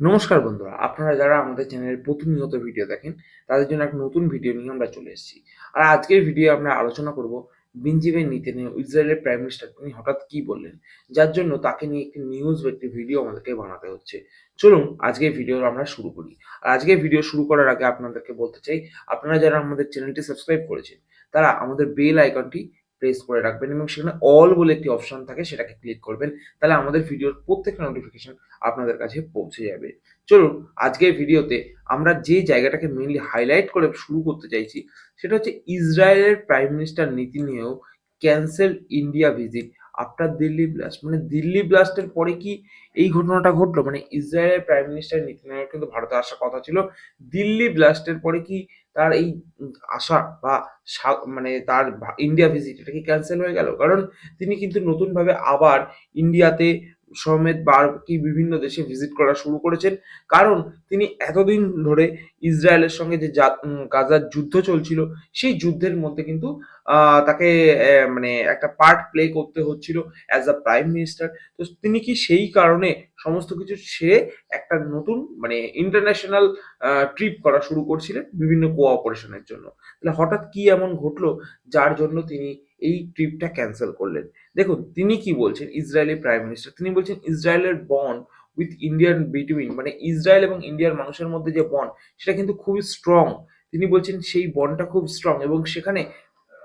নমস্কার বন্ধুরা, আপনারা যারা আমাদের চ্যানেলের প্রতিনিয়ত ভিডিও দেখেন, তাদের জন্য একটা নতুন ভিডিও নিয়ে আমরা চলে এসেছি। আর আজকের ভিডিও আমরা আলোচনা করব বিনজিবের নীতি নিয়ে ইসরায়েলের প্রাইম মিনিস্টার তিনি হঠাৎ কি বললেন, যার জন্য তাকে নিয়ে একটি নিউজ বা একটি ভিডিও আমাদেরকে বানাতে হচ্ছে। চলুন, আজকের ভিডিও আমরা শুরু করি। আর আজকের ভিডিও শুরু করার আগে আপনাদেরকে বলতে চাই, আপনারা যারা আমাদের চ্যানেলটি সাবস্ক্রাইব করেছেন, তারা আমাদের বেল আইকনটি প্রেস করে রাখবেন এবং সেখানে অল বলে একটি অপশন থাকে, সেটাকে ক্লিক করবেন, তাহলে আমাদের ভিডিওর প্রত্যেকটা নোটিফিকেশন আপনাদের কাছে পৌঁছে যাবে। চলুন, আজকের ভিডিওতে আমরা যে জায়গাটাকে মেনলি হাইলাইট করে শুরু করতে চাইছি, সেটা হচ্ছে ইসরায়েলের প্রাইম মিনিস্টার নীতি নিয়েও cancel India visit after Delhi blast মানে দিল্লি ব্লাস্টের পরে কি এই ঘটনাটা ঘটলো? মানে ইসরায়েলের প্রাইম মিনিস্টার নেতানিয়াহুর কিন্তু ভারতে আসার কথা ছিল। দিল্লি ব্লাস্টের পরে কি তার এই আসা বা মানে তার ইন্ডিয়া ভিজিট এটা কি ক্যান্সেল হয়ে গেল। কারণ তিনি কিন্তু নতুনভাবে আবার ইন্ডিয়াতে সমেত বার কি বিভিন্ন দেশে ভিজিট করা শুরু করেছেন। কারণ তিনি এতদিন ধরে ইসরায়েলের সঙ্গে যে গাজার যুদ্ধ চলছিল, সেই যুদ্ধের মধ্যে কিন্তু তাকে মানে একটা পার্ট প্লে করতে হচ্ছিল অ্যাজ আ প্রাইম মিনিস্টার তো তিনি কি সেই কারণে সমস্ত কিছু ছেড়ে একটা নতুন মানে ইন্টারন্যাশনাল ট্রিপ করা শুরু করছিলেন বিভিন্ন কোঅপারেশনের জন্য। তাহলে হঠাৎ কি এমন ঘটলো যার জন্য তিনি এই ট্রিপটা ক্যান্সেল করলেন? দেখুন, তিনি কি বলছেন? ইসরায়েলি প্রাইম মিনিস্টার তিনি বলছেন ইসরায়েলের বন্ড উইথ ইন্ডিয়ান বিটুইন মানে ইসরায়েল এবং ইন্ডিয়ার মানুষের মধ্যে যে বন্ড সেটা কিন্তু খুবই স্ট্রং তিনি বলছেন সেই বন্ডটা খুব স্ট্রং এবং সেখানে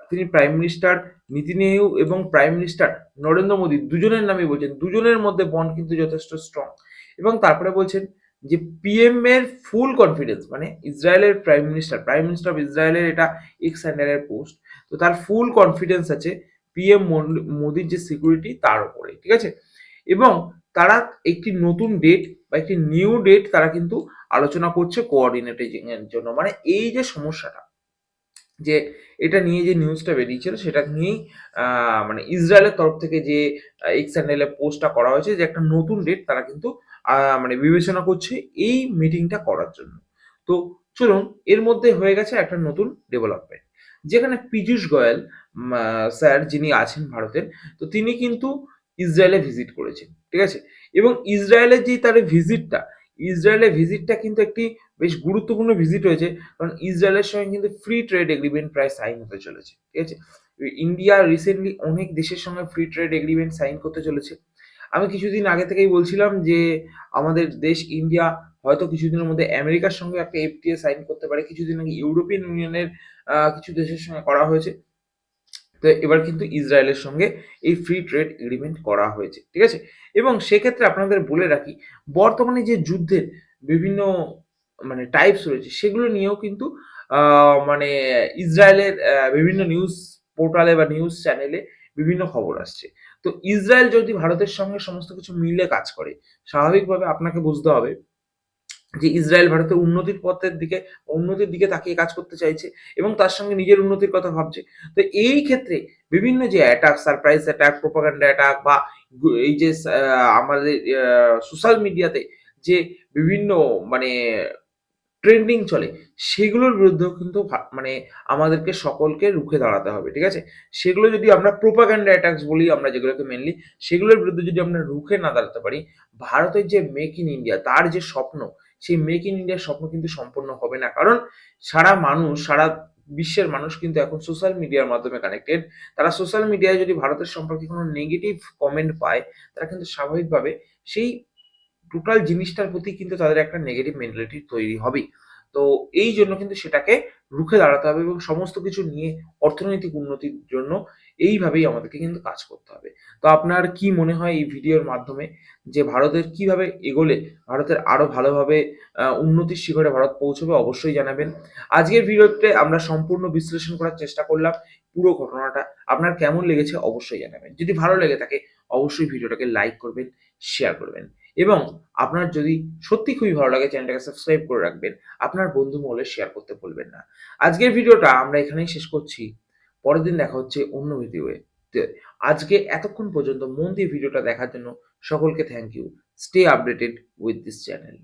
তিনি প্রাইম মিনিস্টার নীতিনিয়াহু এবং প্রাইম মিনিস্টার নরেন্দ্র মোদী দুজনের নামই বলছেন। দুজনের মধ্যে বন্ড কিন্তু যথেষ্ট স্ট্রং এবং তারপরে বলছেন যে পিএম এর ফুল কনফিডেন্স মানে ইসরায়েলের prime minister prime minister of ইসরায়েলের এটা এক্স হ্যান্ডেলের পোস্ট তো তার ফুল কনফিডেন্স আছে পিএম মোদির যে সিকিউরিটি তার উপরে, ঠিক আছে? এবং তারা একটি নতুন ডেট বা একটি নিউ ডেট তারা কিন্তু আলোচনা করছে কোঅর্ডিনেটিং এর জন্য মানে এই যে সমস্যাটা যে এটা নিয়ে যে নিউজটা বেরিয়েছিল, সেটা নিয়েই মানে ইসরায়েলের তরফ থেকে যে এক্স হ্যান্ডেলে পোস্টটা করা হয়েছে, যে একটা নতুন ডেট তারা কিন্তু মানে বিবেচনা করছে এই মিটিংটা করার জন্য। তো চলুন, এর মধ্যে হয়ে গেছে একটা নতুন ডেভেলপমেন্ট যেখানে পীযূষ গোয়েল স্যার যিনি আছেন ভারতের, তো তিনি কিন্তু ইসরায়েলে ভিজিট করেছেন, ঠিক আছে? এবং ইসরায়েলের যে তার ভিজিটটা ইসরায়েলের ভিজিটটা কিন্তু একটি বেশ গুরুত্বপূর্ণ ভিজিট হয়েছে, কারণ ইসরায়েলের সঙ্গে কিন্তু ফ্রি ট্রেড এগ্রিমেন্ট প্রায় সাইন হতে চলেছে, ঠিক আছে? ইন্ডিয়া রিসেন্টলি অনেক দেশের সঙ্গে ফ্রি ট্রেড এগ্রিমেন্ট সাইন করতে চলেছে। আমি কিছুদিন আগে থেকেই বলছিলাম যে, আমাদের দেশ ইন্ডিয়া হয়তো কিছুদিনের মধ্যে আমেরিকার সঙ্গে একটা এফটিএ সাইন করতে পারে, কিছুদিন আগে ইউরোপিয়ান ইউনিয়নের কিছু দেশের সঙ্গে করা হয়েছে। তো এবার কিন্তু ইসরায়েলের সঙ্গে এই ফ্রি ট্রেড এগ্রিমেন্ট করা হয়েছে, ঠিক আছে? এবং সেক্ষেত্রে আপনাদের বলে রাখি, বর্তমানে যে যুদ্ধের বিভিন্ন মানে টাইপস রয়েছে, সেগুলো নিয়েও কিন্তু মানে ইসরায়েলের বিভিন্ন নিউজ পোর্টালে বা নিউজ চ্যানেলে বিভিন্ন খবর আসছে। তো ইসরায়েল যদি ভারতের সঙ্গে সমস্ত কিছু মিলে কাজ করে, স্বাভাবিকভাবে আপনাকে বুঝতে হবে যে ইসরায়েল ভারতের উন্নতির পথের দিকে, উন্নতির দিকে তাকিয়ে কাজ করতে চাইছে এবং তার সঙ্গে নিজের উন্নতির কথা ভাবছে। তো এই ক্ষেত্রে বিভিন্ন যে attack surprise attack propaganda attack বা এই যে আমাদের সোশ্যাল মিডিয়াতে যে বিভিন্ন মানে ট্রেন্ডিং চলে, সেগুলোর বিরুদ্ধেও কিন্তু মানে আমাদেরকে সকলকে রুখে দাঁড়াতে হবে, ঠিক আছে? সেগুলো যদি আমরা প্রোপাগান্ডা অ্যাটাকস বলি আমরা যেগুলোকে মেনলি সেগুলোর বিরুদ্ধে যদি আমরা রুখে না দাঁড়াতে পারি, ভারতের যে মেক ইন ইন্ডিয়া তার যে স্বপ্ন সেই মেক ইন ইন্ডিয়ার স্বপ্ন কিন্তু সম্পূর্ণ হবে না। কারণ সারা মানুষ, সারা বিশ্বের মানুষ কিন্তু এখন সোশ্যাল মিডিয়ার মাধ্যমে কানেক্টেড তারা সোশ্যাল মিডিয়ায় যদি ভারতের সম্পর্কে কোনো নেগেটিভ কমেন্ট পায়, তারা কিন্তু স্বাভাবিকভাবে সেই টোটাল জিনিসটার প্রতি কিন্তু তাদের একটা নেগেটিভ মেন্টালিটি তৈরি হবে তো এই জন্য কিন্তু সেটাকে রুখে দাঁড়াতে হবে এবং সমস্ত কিছু নিয়ে অর্থনৈতিক উন্নতির জন্য এইভাবেই আমাদেরকে কিন্তু কাজ করতে হবে। তো আপনার কি মনে হয় এই ভিডিওর মাধ্যমে যে ভারতের কীভাবে এগোলে, ভারতের আরও ভালোভাবে উন্নতির শিখরে ভারত পৌঁছবে অবশ্যই জানাবেন। আজকের ভিডিওতে আমরা সম্পূর্ণ বিশ্লেষণ করার চেষ্টা করলাম পুরো ঘটনাটা। আপনার কেমন লেগেছে অবশ্যই জানাবেন। যদি ভালো লেগে থাকে, অবশ্যই ভিডিওটাকে লাইক করবেন শেয়ার করবেন। এবং আপনার যদি সত্যি খুবই ভালো লাগে চ্যানেলটাকে সাবস্ক্রাইব করে রাখবেন, আপনার বন্ধু মহলে শেয়ার করতে ভুলবেন না। আজকের ভিডিওটা আমরা এখানেই শেষ করছি। পরের দিন দেখা হচ্ছে অন্য ভিডিওয়ে আজকে এতক্ষণ পর্যন্ত মন দিয়ে ভিডিওটা দেখার জন্য সকলকে thank you stay updated with this channel